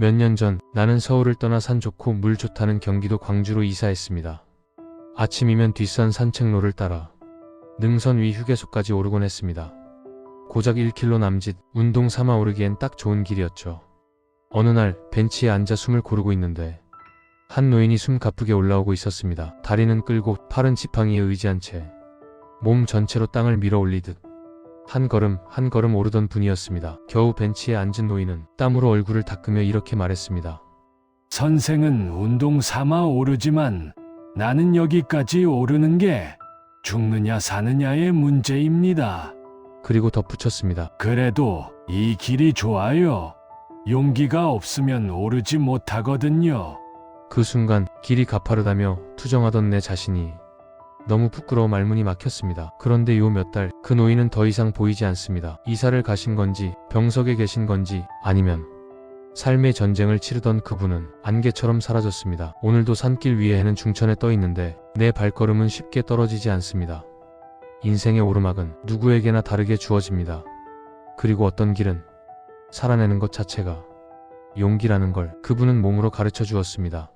몇 년 전 나는 서울을 떠나 산 좋고 물 좋다는 경기도 광주로 이사했습니다. 아침이면 뒷산 산책로를 따라 능선 위 휴게소까지 오르곤 했습니다. 고작 1km 남짓 운동 삼아 오르기엔 딱 좋은 길이었죠. 어느 날 벤치에 앉아 숨을 고르고 있는데 한 노인이 숨 가쁘게 올라오고 있었습니다. 다리는 끌고 팔은 지팡이에 의지한 채 몸 전체로 땅을 밀어 올리듯 한 걸음 한 걸음 오르던 분이었습니다. 겨우 벤치에 앉은 노인은 땀으로 얼굴을 닦으며 이렇게 말했습니다. 선생은 운동 삼아 오르지만 나는 여기까지 오르는 게 죽느냐 사느냐의 문제입니다. 그리고 덧붙였습니다. 그래도 이 길이 좋아요. 용기가 없으면 오르지 못하거든요. 그 순간 길이 가파르다며 투정하던 내 자신이 너무 부끄러워 말문이 막혔습니다. 그런데 요 몇 달 그 노인은 더 이상 보이지 않습니다. 이사를 가신 건지 병석에 계신 건지 아니면 삶의 전쟁을 치르던 그분은 안개처럼 사라졌습니다. 오늘도 산길 위에 해는 중천에 떠 있는데 내 발걸음은 쉽게 떨어지지 않습니다. 인생의 오르막은 누구에게나 다르게 주어집니다. 그리고 어떤 길은 살아내는 것 자체가 용기라는 걸 그분은 몸으로 가르쳐 주었습니다.